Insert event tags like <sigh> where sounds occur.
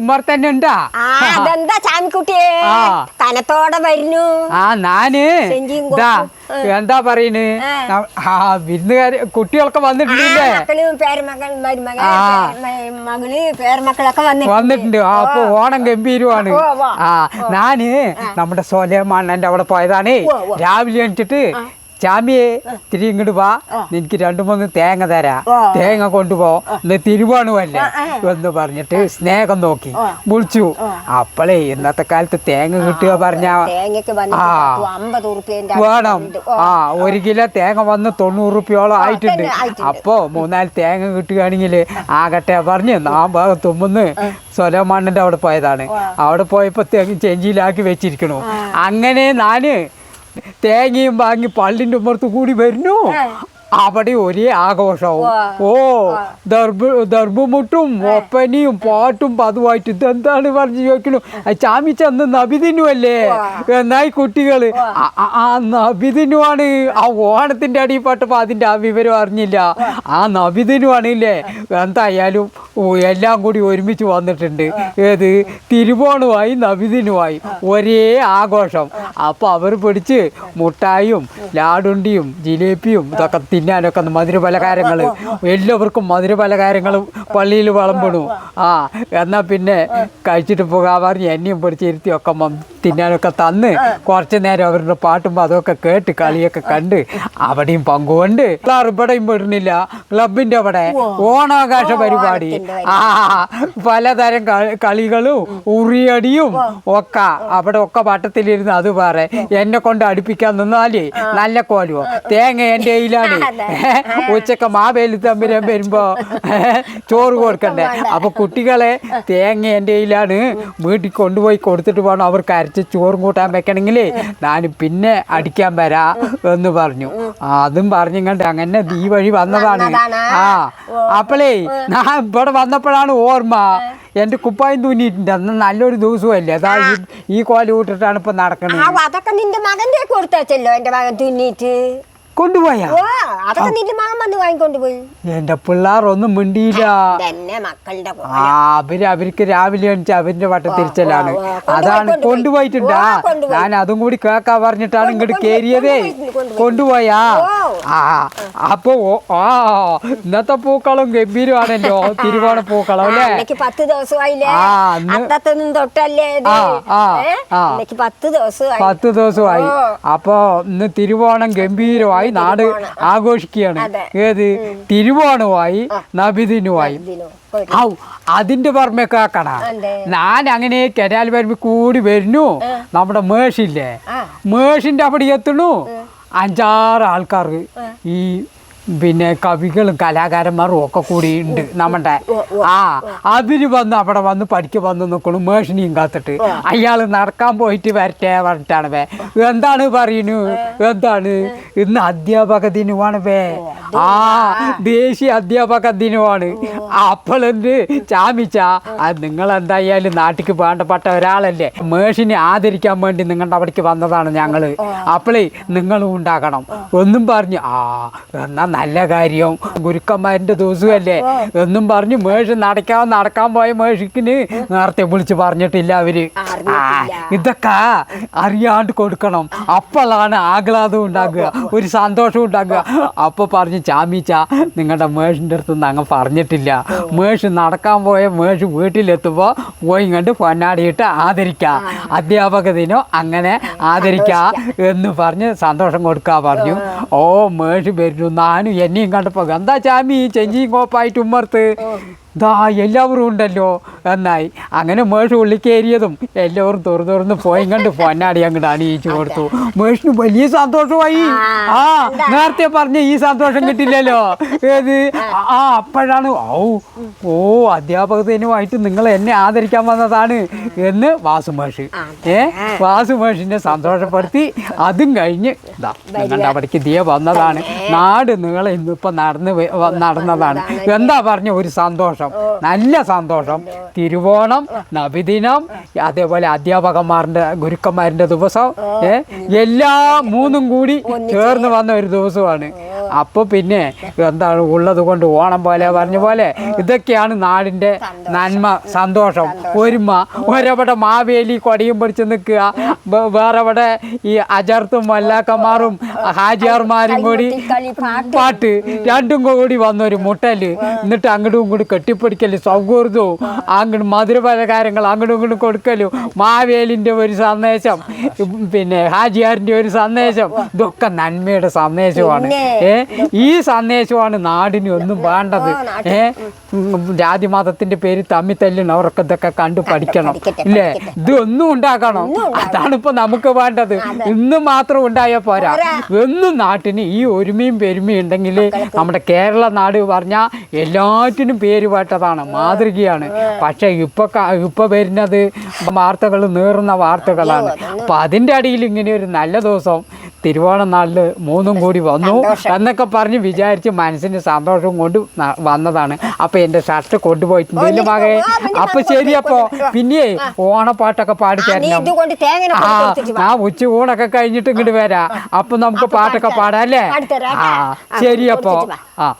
ഉമ്മർ തന്നെ ഉണ്ടാ. അതെന്താ ചാമിക്കുട്ടിയെ തനത്തോടെ വരുന്നു. ആ കോപ്പും. എന്താ പറയുന്നു ആ. വിരുന്നുകാര് കുട്ടികളൊക്കെ വന്നിട്ടുണ്ടല്ലേ വന്നിട്ടുണ്ട്. ആ അപ്പൊ ഓണം ഗംഭീരമാണ്. ആ ഞാൻ നമ്മുടെ സോലേമാണ്ണന്റെ അവിടെ പോയതാണേ. രാവിലെ എണിച്ചിട്ട് ചാമിയെ തിരി ഇങ്ങോട്ട് വാ. നിനക്ക് രണ്ടു മൂന്ന് തേങ്ങ തരാ. തേങ്ങ കൊണ്ടുപോ ഇന്ന് എന്ന് പറഞ്ഞിട്ട് സ്നേഹം നോക്കി. വിളിച്ചു. അപ്പളേ ഇന്നത്തെ കാലത്ത് തേങ്ങ കിട്ടുക പറഞ്ഞ ആ. വേണം. ആ ഒരു കിലോ തേങ്ങ വന്ന് തൊണ്ണൂറ് റുപ്യോളം ആയിട്ടുണ്ട്. അപ്പോ മൂന്നാൽ തേങ്ങ കിട്ടുകയാണെങ്കിൽ ആകട്ടെ പറഞ്ഞ് നാം ഭാഗം തുമ്മുന്ന് സൊലമാണ്ണന്റെ അവിടെ പോയതാണ്. അവിടെ പോയപ്പോ തേങ്ങ ചെഞ്ചിയിലാക്കി വെച്ചിരിക്കണു. അങ്ങനെ ഞാൻ തേങ്ങയും വാങ്ങി പള്ളിന്റെ ഉമ്മർത്ത് കൂടി വരുന്നു. അവിടെ ഒരേ ആഘോഷവും. ഓ ദർഭ ദർഭമുട്ടും ഒപ്പനയും പാട്ടും പതുവായിട്ട് ഇതെന്താണ് പറഞ്ഞു ചോദിക്കണു ചാമി ചെന്ന് നബിദിനുവല്ലേ? എന്നായി കുട്ടികൾ? ആ- നബിദിനുവാണ്. ആ ഓണത്തിന്റെ അടിപ്പെട്ടപ്പോ അതിന്റെ ആ വിവരം അറിഞ്ഞില്ല. ആ നബിദിനുവാണ് ഇല്ലേ? എന്തായാലും എല്ലാം കൂടി ഒരുമിച്ച് വന്നിട്ടുണ്ട്. ഏത്? തിരുവോണുമായി നബിദിനുമായി. ഒരേ ആഘോഷം. അപ്പോൾ അവർ പിടിച്ച് മുട്ടായും ലാടുണ്ടിയും ജിലേബിയും ഇതൊക്കെ തിന്നാനൊക്കെ മധുര പലഹാരങ്ങൾ എല്ലാവർക്കും മധുര പലഹാരങ്ങൾ പള്ളിയിൽ വിളമ്പണു. ആ എന്നാ പിന്നെ കഴിച്ചിട്ട് പോകാൻ പറഞ്ഞ് എന്നെയും പിടിച്ചിരുത്തിയൊക്കെ തിന്നാനൊക്കെ തന്ന് കുറച്ച് നേരം അവരുടെ പാട്ടും അതൊക്കെ കേട്ട് കളിയൊക്കെ കണ്ട് അവിടെയും പങ്കുകൊണ്ട്. ഇവിടെയും വിടുന്നില്ല ക്ലബിന്റെ അവിടെ ഓണാകാശ പരിപാടി. ആ പലതരം കളികളും ഉറിയടിയും ഒക്കെ അവിടെ ഒക്കെ വട്ടത്തിലിരുന്ന് അത് പറ. എന്നെ കൊണ്ട് അടുപ്പിക്കാൻ നിന്നാലേ നല്ല കോലുവോ? തേങ്ങ എന്റെ കയ്യിലാണ്. ഉച്ചയ്ക്ക് മാവേലി തമ്പിരം വരുമ്പോ ചോറ് കൊടുക്കണ്ടേ? അപ്പൊ കുട്ടികളെ തേങ്ങ എന്റെ കയ്യിലാണ്. വീട്ടിൽ കൊണ്ടുപോയി കൊടുത്തിട്ട് വേണം അവർക്ക് അരച്ച് ചോറും കൂട്ടാൻ വെക്കണമെങ്കിൽ ഞാൻ പിന്നെ അടിക്കാൻ വരാ എന്ന് പറഞ്ഞു. അതും അതും പറഞ്ഞിങ്ങണ്ട് അങ്ങനെ ദീ വഴി വന്നതാണ്. വന്നതാണ്. ആ അപ്പളേ ഞാൻ ഇവിടെ വന്നപ്പോഴാണ് ഓർമ്മ. എന്റെ കുപ്പായം തൂന്നിയിട്ടുണ്ട് അന്ന് നല്ലൊരു ദിവസമല്ലേ? അതാ ഈ കോല വിട്ടിട്ടാണ് ഇപ്പൊ നടക്കുന്നത് അതൊക്കെ നിന്റെ മകന്റെ കൊടുത്തല്ലോ എന്റെ മകൻ തുന്നിയിട്ട് കൊണ്ടുപോയാ? ഓ അതൊക്കെ നിന്റെ മകൻ വന്ന് വാങ്ങിക്കൊണ്ട് പോയി പിള്ളേർ ഒന്നും മിണ്ടിയില്ല തന്നെ മക്കളുടെ ആ അവർ അവർക്ക് രാവിലെ എണിച്ച് അവരിന്റെ വട്ട തിരിച്ചലാണ്. അതാണ് കൊണ്ടുപോയി. കൊണ്ടുപോയിട്ടുണ്ടാ. ഞാൻ അതും കൂടി കേക്കാ പറഞ്ഞിട്ടാണ് ഇങ്ങോട്ട് കേറിയതേ. കൊണ്ടുപോയി, ആ അപ്പൊ ആ ഇന്നത്തെ പൂക്കളും ഗംഭീരമാണല്ലോ. തിരുവോണ പൂക്കളം അല്ലേ? പത്ത് ദിവസം തൊട്ടല്ലേ പത്ത് ദിവസമായി. പത്ത് ദിവസമായി. അപ്പൊ ഇന്ന് തിരുവോണം ഗംഭീരമായി. നാട് ആഘോഷിക്കുകയാണ്. ഏത്? തിരുവോണമായി നബിദിനുമായി? ഔ അതിന്റെ പറമ്പൊക്കെ ആക്കണ ഞാൻ അങ്ങനെ കനാൽ വരുമ്പോ കൂടി വരുന്നു. നമ്മുടെ മേഷില്ലേ. മേഷിന്റെ അവിടെ എത്തണു അഞ്ചാറ് ആൾക്കാർ ഈ പിന്നെ കവികളും കലാകാരന്മാരും ഒക്കെ കൂടി ഉണ്ട് നമ്മുടെ. ആ അതിന് വന്ന് അവിടെ വന്ന് പഠിക്ക വന്ന് നിൽക്കണു മേഷിനിയും കാത്തിട്ട്. അയാൾ നടക്കാൻ പോയിട്ട് വരട്ടെ പറഞ്ഞിട്ടാണ് വേ. എന്താണ് പറയുന്നു എന്താണ്? ഇന്ന് അധ്യാപക ദിനമാണ് വേ. ആ ദേശീയ അധ്യാപക ദിനമാണ്. അപ്പോഴെന്ത് ചാമിച്ച അത് നിങ്ങൾ എന്തായാലും നാട്ടിക്ക് വേണ്ടപ്പെട്ട ഒരാളല്ലേ? മേഷിനെ ആദരിക്കാൻ വേണ്ടി നിങ്ങളുടെ അവിടേക്ക് വന്നതാണ് ഞങ്ങൾ. അപ്പോഴേ നിങ്ങളും ഉണ്ടാകണം. ഒന്നും പറഞ്ഞു ആ എന്നാ നല്ല കാര്യം. ഗുരുക്കന്മാരിന്റെ ദിവസമല്ലേ എന്നും പറഞ്ഞു മേഷ് നടക്കാൻ നടക്കാൻ പോയ മേഷിക്കിന് നേരത്തെ വിളിച്ച് പറഞ്ഞിട്ടില്ല അവർ. ആ ഇതൊക്കെ അറിയാണ്ട് കൊടുക്കണം. അപ്പോഴാണ് ആഹ്ലാദം ഉണ്ടാകുക ഒരു സന്തോഷം ഉണ്ടാകുക. അപ്പൊ പറഞ്ഞു ചാമീച്ച നിങ്ങളുടെ മേഷിന്റെ അടുത്ത് നിന്ന് അങ്ങ് പറഞ്ഞിട്ടില്ല. മേഷ് നടക്കാൻ പോയ മേഷ് വീട്ടിലെത്തുമ്പോൾ പോയി കണ്ട് പൊന്നാടിയിട്ട് ആദരിക്കാം. അധ്യാപക ദിനം അങ്ങനെ ആദരിക്കാം എന്ന് പറഞ്ഞ് സന്തോഷം കൊടുക്കാൻ പറഞ്ഞു. ഓ മേഷ് വരുന്നു ഞാനും എന്നെയും കണ്ടപ്പോ എന്താ ചാമി? ചെഞ്ചിയും കോപ്പായിട്ട് ഉമ്മർത്ത്. ദാ എല്ലാവരും ഉണ്ടല്ലോ എന്നായി അങ്ങനെ മേഷ് ഉള്ളിക്കേറിയതും എല്ലാവരും തുറന്നു തുറന്ന് പോയി കണ്ട് പൊന്നാടി അങ്ങോട്ട് അണിയിച്ചു കൊടുത്തു. മേഷിന് വലിയ സന്തോഷമായി. ആ നേരത്തെ പറഞ്ഞ ഈ സന്തോഷം <laughs> കിട്ടില്ലല്ലോ. ഏത്? ആ. അപ്പോഴാണ് ഔ ഓ അധ്യാപക ദിനമായിട്ട് നിങ്ങൾ എന്നെ ആദരിക്കാൻ വന്നതാണ് എന്ന് വാസു മേഷ് ഏ വാസു മേഷിനെ സന്തോഷപ്പെടുത്തി. അതും കഴിഞ്ഞ് ഇതാ നിങ്ങളുടെ അവിടേക്ക് ദിയ വന്നതാണ്. നാട് നിങ്ങളെ ഇന്നിപ്പോ നടന്ന് നടന്നതാണ്. എന്താ പറഞ്ഞ ഒരു സന്തോഷം? നല്ല സന്തോഷം. തിരുവോണം നബിദിനം അതേപോലെ അധ്യാപകന്മാരുടെ ഗുരുക്കന്മാരുടെ ദിവസം എല്ലാ മൂന്നും കൂടി ചേർന്ന് വന്ന ഒരു ദിവസമാണ്. അപ്പൊ പിന്നെ എന്താണ് ഉള്ളത് കൊണ്ട് ഓണം പോലെ പറഞ്ഞ പോലെ ഇതൊക്കെയാണ് നാടിന്റെ നന്മ സന്തോഷം. ഒരുമ ഒരവിടെ മാവേലി കൊടിയും പിടിച്ച് നിൽക്കുക. വേറെവിടെ ഈ അജർത്തും വല്ലാക്കന്മാരും ഹാജിയാർമാരും കൂടി പാട്ട് പാട്ട് രണ്ടും കൂടി വന്നൊരു മുട്ടൽ. എന്നിട്ട് അങ്ങോട്ടും ഇങ്ങോട്ടും കെട്ടിപ്പിടിക്കൽ സൗഹൃദവും അങ്ങോട്ട് മധുരപലകാരങ്ങൾ അങ്ങോട്ടും ഇങ്ങോട്ടും കൊടുക്കലും മാവേലിന്റെ ഒരു സന്ദേശം പിന്നെ ഹാജിയാറിന്റെ ഒരു സന്ദേശം ഇതൊക്കെ നന്മയുടെ സന്ദേശമാണ്. ഏ? ഈ സന്ദേശമാണ് നാടിന് ഒന്നും വേണ്ടത്. ഏ? ഉം, ജാതി മതത്തിന്റെ പേര് തമ്മിൽ അവർക്ക് ഇതൊക്കെ കണ്ടു പഠിക്കണം. ഇല്ലേ. ഇതൊന്നും ഉണ്ടാക്കണം. അതാണ് ഇപ്പൊ നമുക്ക് വേണ്ടത്. ഇന്ന് മാത്രം ഉണ്ടായ പോരാ. എന്നും നാട്ടിന് ഈ ഒരുമയും പെരുമയും ഉണ്ടെങ്കിൽ നമ്മുടെ കേരള നാട് പറഞ്ഞാൽ എല്ലാറ്റിനും പേര് പേട്ടതാണ് മാതൃകയാണ്. പക്ഷെ ഇപ്പൊ ഇപ്പൊ വരുന്നത് വാർത്തകൾ നേറുന്ന വാർത്തകളാണ്. അപ്പൊ അതിന്റെ അടിയിൽ ഇങ്ങനെ ഒരു നല്ല ദിവസം തിരുവോണം നാളിൽ മൂന്നും കൂടി വന്നു എന്നൊക്കെ പറഞ്ഞ് വിചാരിച്ച് മനസ്സിന് സന്തോഷം കൊണ്ട് വന്നതാണ്. അപ്പൊ എന്റെ ഷർട്ട് കൊണ്ടുപോയിട്ടുണ്ട്. മകേ അപ്പൊ ശരി അപ്പോ. പിന്നെ ഓണപ്പാട്ടൊക്കെ പാടി ആ, തരണം. ആ ഉച്ച ഊണൊക്കെ കഴിഞ്ഞിട്ട് ഇങ്ങോട്ട് വരാ. അപ്പൊ നമുക്ക് പാട്ടൊക്കെ. പാടാം അല്ലേ? ആ അപ്പോ. ആ.